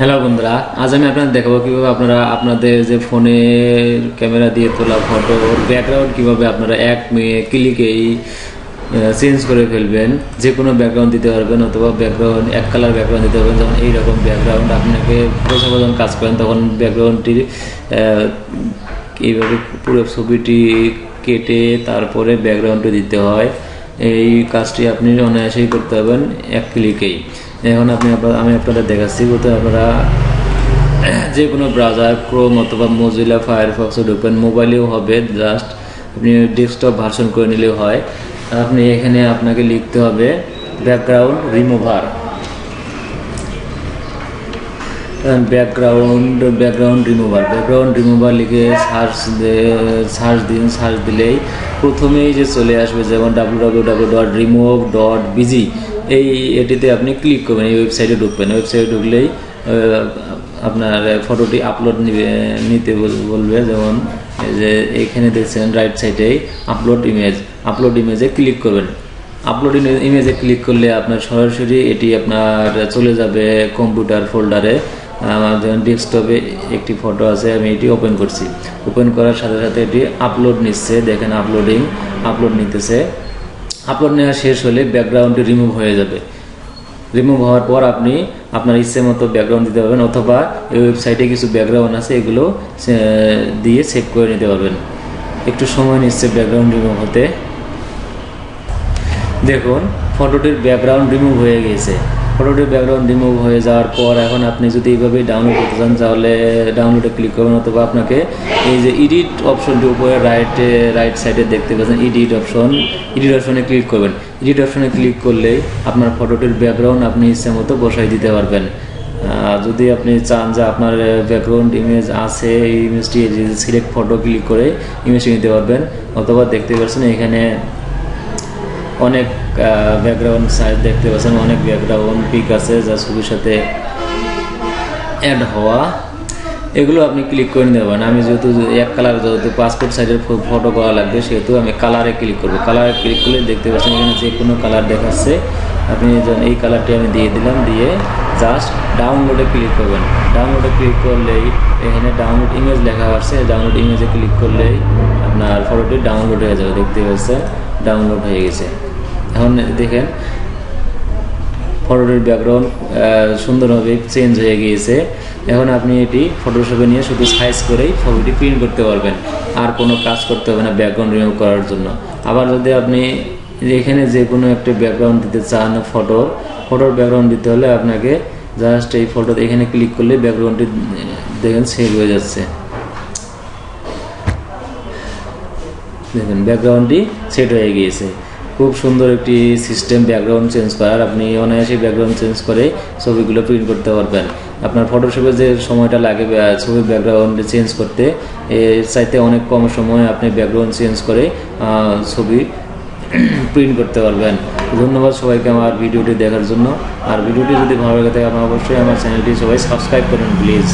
Hello বন্ধুরা, আজ আমি আপনাদের দেখাবো কীভাবে আপনারা আপনাদের যে ফোনের ক্যামেরা দিয়ে তোলা ফটো ব্যাকগ্রাউন্ড কীভাবে আপনারা এক মেয়ে ক্লিকেই চেঞ্জ করে ফেলবেন, যে কোনো ব্যাকগ্রাউন্ড দিতে পারবেন অথবা ব্যাকগ্রাউন্ড এক কালার ব্যাকগ্রাউন্ড দিতে পারবেন, যখন এইরকম ব্যাকগ্রাউন্ড আপনাকে ফটোশপে যখন কাজ করেন, তখন ব্যাকগ্রাউন্ডটির এইভাবে পুরো ছবিটি কেটে তারপরে ব্যাকগ্রাউন্ডটি দিতে হয়। এই কাজটি আপনি অনায়াসেই করতে পারবেন এক ক্লিকেই এখন আপনি আমি আপনাদের দেখাচ্ছি বলতে আপনারা যে কোনো ব্রাউজার ক্রোম অথবা মজিলা ফায়ারফক্সে ঢুকবেন। মোবাইলেও হবে জাস্ট আপনি ডেস্কটপ ভার্সন করে নিলেও হয়। আপনি এখানে আপনাকে লিখতে হবে background remover background background remover background remover লিখে সার্চ সার্চ দিন সার্চ দিলেই প্রথমেই যে চলে আসবে, যেমন W W W dot remove dot BG এই এটিতে আপনি ক্লিক করবেন, এই ওয়েবসাইটে ঢুকবেন। ওয়েবসাইটে ঢুকলেই আপনার ফটোটি আপলোড নিবে, নিতে বল- বলবে যেমন যে এখানে দেখছেন রাইট সাইডে আপলোড ইমেজ আপলোড ইমেজে ক্লিক করবেন। আপলোড ইমেজে ক্লিক করলে আপনার সরাসরি এটি আপনার চলে যাবে কম্পিউটার ফোল্ডারে আমার যেমন ডেস্কটপে একটি ফটো আছে, আমি এটি ওপেন করছি। ওপেন করার সাথে সাথে এটি আপলোড নিচ্ছে, দেখেন আপলোডিং আপলোড নিতেছে। আপলোড নেওয়া শেষ হলে ব্যাকগ্রাউন্ডটি রিমুভ হয়ে যাবে। রিমুভ হওয়ার পর আপনি আপনার ইচ্ছে মতো ব্যাকগ্রাউন্ড দিতে পারবেন, অথবা এই ওয়েবসাইটে কিছু ব্যাকগ্রাউন্ড আছে, এগুলো দিয়ে সেভ করে নিতে পারবেন। একটু সময় নিচ্ছে ব্যাকগ্রাউন্ড রিমুভ হতে। দেখুন ফটোটির ব্যাকগ্রাউন্ড রিমুভ হয়ে গেছে। ফটোটির ব্যাকগ্রাউন্ড রিমুভ হয়ে যাওয়ার পর এখন আপনি যদি এইভাবে ডাউনলোড করতে চান, তাহলে ডাউনলোডে ক্লিক করবেন অথবা আপনাকে এই যে এডিট অপশনটি উপরে রাইটে রাইট সাইডে দেখতে পাচ্ছেন ইডিট অপশন এডিট অপশনে ক্লিক করবেন। এডিট অপশনে ক্লিক করলেই আপনার ফটোটির ব্যাকগ্রাউন্ড আপনি ইচ্ছে মতো বসাই দিতে পারবেন। যদি আপনি চান যে আপনার ব্যাকগ্রাউন্ড ইমেজ আছে, এই ইমেজটি সিলেক্ট ফটো ক্লিক করে ইমেজটি নিতে পারবেন। অথবা দেখতে পাচ্ছেন এখানে অনেক ব্যাকগ্রাউন্ড সাইজ দেখতে পাচ্ছেন, অনেক ব্যাকগ্রাউন্ড পিক আছে যা ছবির সাথে অ্যাড হওয়া। এগুলো আপনি ক্লিক করে নিতে পারেন। আমি যেহেতু এক কালার যেহেতু পাসপোর্ট সাইজের ফটো করা লাগবে, সেহেতু আমি কালারে ক্লিক করব। কালারে ক্লিক করলে দেখতে পাচ্ছেন এখানে যে কোনো কালার দেখাচ্ছে। আপনি এই কালারটি আমি দিয়ে দিলাম, দিয়ে জাস্ট ডাউনলোডে ক্লিক করবেন। ডাউনলোডে ক্লিক করলেই এখানে ডাউনলোড ইমেজ লেখা আছে। ডাউনলোড ইমেজে ক্লিক করলেই আপনার ফটোটি ডাউনলোড হয়ে যাবে। দেখতে পাচ্ছেন? ডাউনলোড হয়ে গেছে। এখন দেখেন ফটোটির ব্যাকগ্রাউন্ড সুন্দরভাবে চেঞ্জ হয়ে গিয়েছে। এখন আপনি এটি ফটোশপে নিয়ে শুধু সাইজ করেই ছবিটি প্রিন্ট করতে পারবেন। আর কোনো কাজ করতে হবে না ব্যাকগ্রাউন্ড রিমুভ করার জন্য। আবার যদি আপনি এখানে যে কোনো একটা ব্যাকগ্রাউন্ড দিতে চান ফটোর ফটোর ব্যাকগ্রাউন্ড দিতে হলে আপনাকে জাস্ট এই ফটো এখানে ক্লিক করলে ব্যাকগ্রাউন্ডটি দেখেন সেভ হয়ে যাচ্ছে। দেখুন ব্যাকগ্রাউন্ডটি সেট হয়ে গিয়েছে। খুব সুন্দর একটি সিস্টেম ব্যাকগ্রাউন্ড চেঞ্জ করার। আপনি অনায়াসে ব্যাকগ্রাউন্ড চেঞ্জ করে ছবিগুলো প্রিন্ট করতে পারবেন। আপনার ফটোশপে যে সময়টা লাগে ছবির ব্যাকগ্রাউন্ড চেঞ্জ করতে, এর চাইতে অনেক কম সময়ে আপনি ব্যাকগ্রাউন্ড চেঞ্জ করে ছবি প্রিন্ট করতে পারবেন। ধন্যবাদ সবাইকে আমার ভিডিওটি দেখার জন্য। আর ভিডিওটি যদি ভালো লাগে থাকে, আপনার অবশ্যই আমার চ্যানেলটি সবাই সাবস্ক্রাইব করুন প্লিজ